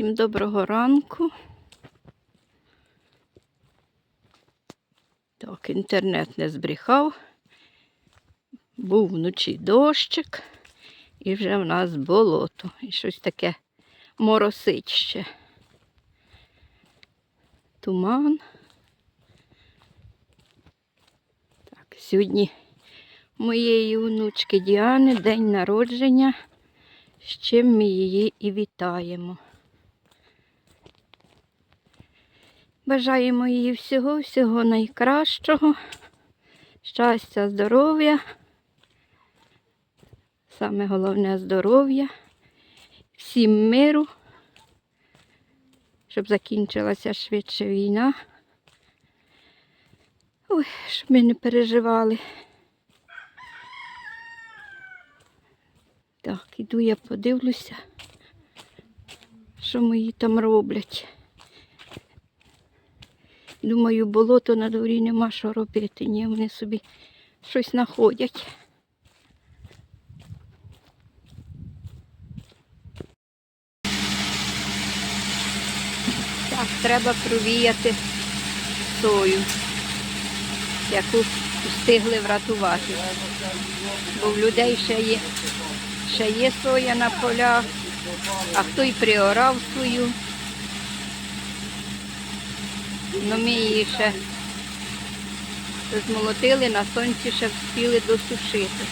Всім доброго ранку. Так, інтернет не збрехав. Був вночі дощик, і вже в нас болото. І щось таке моросить ще. Туман. Так, сьогодні моєї онучки Діани день народження. З чим ми її і вітаємо. Бажаємо їй всього, всього найкращого, щастя, здоров'я. Саме головне здоров'я, всім миру, щоб закінчилася швидше війна. Ой, щоб ми не переживали. Так, іду я подивлюся, що мої там роблять. Думаю, болото на дворі нема що робити. Ні, вони собі щось знаходять. Так, треба провіяти сою, яку встигли врятувати. Бо в людей ще є, ще є соя на полях, а хто й приорав свою. Ну ми її ще змолотили, на сонці ще встигли досушити.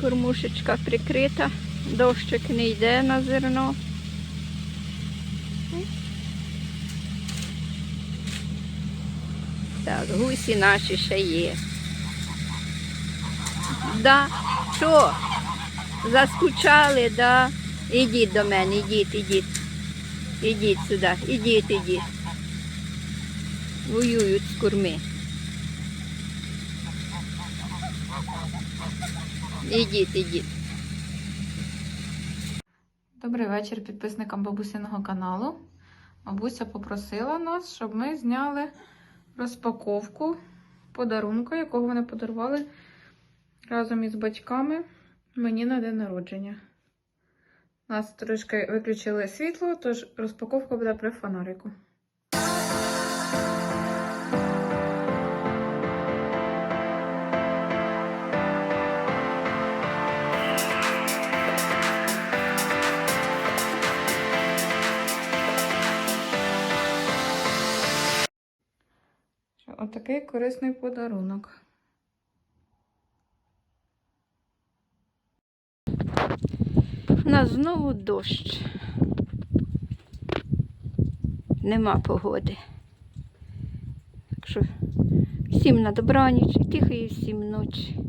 Кормушечка прикрита, дощик не йде на зерно. Так, гусі наші ще є. Да, що? Заскучали, да? Ідіть до мене, ідіть, ідіть. Ідіть сюди, ідіть, ідіть. Воюють з курми. Ідіть, ідіть. Добрий вечір підписникам бабусиного каналу. Бабуся попросила нас, щоб ми зняли розпаковку подарунку, якого вони подарували разом із батьками мені на день народження. Нас трошки виключили світло, тож розпаковка буде при фонарику. Отакий корисний подарунок. У нас знову дощ. Нема погоди. Так що всім на добраніч, тихої всім ночі.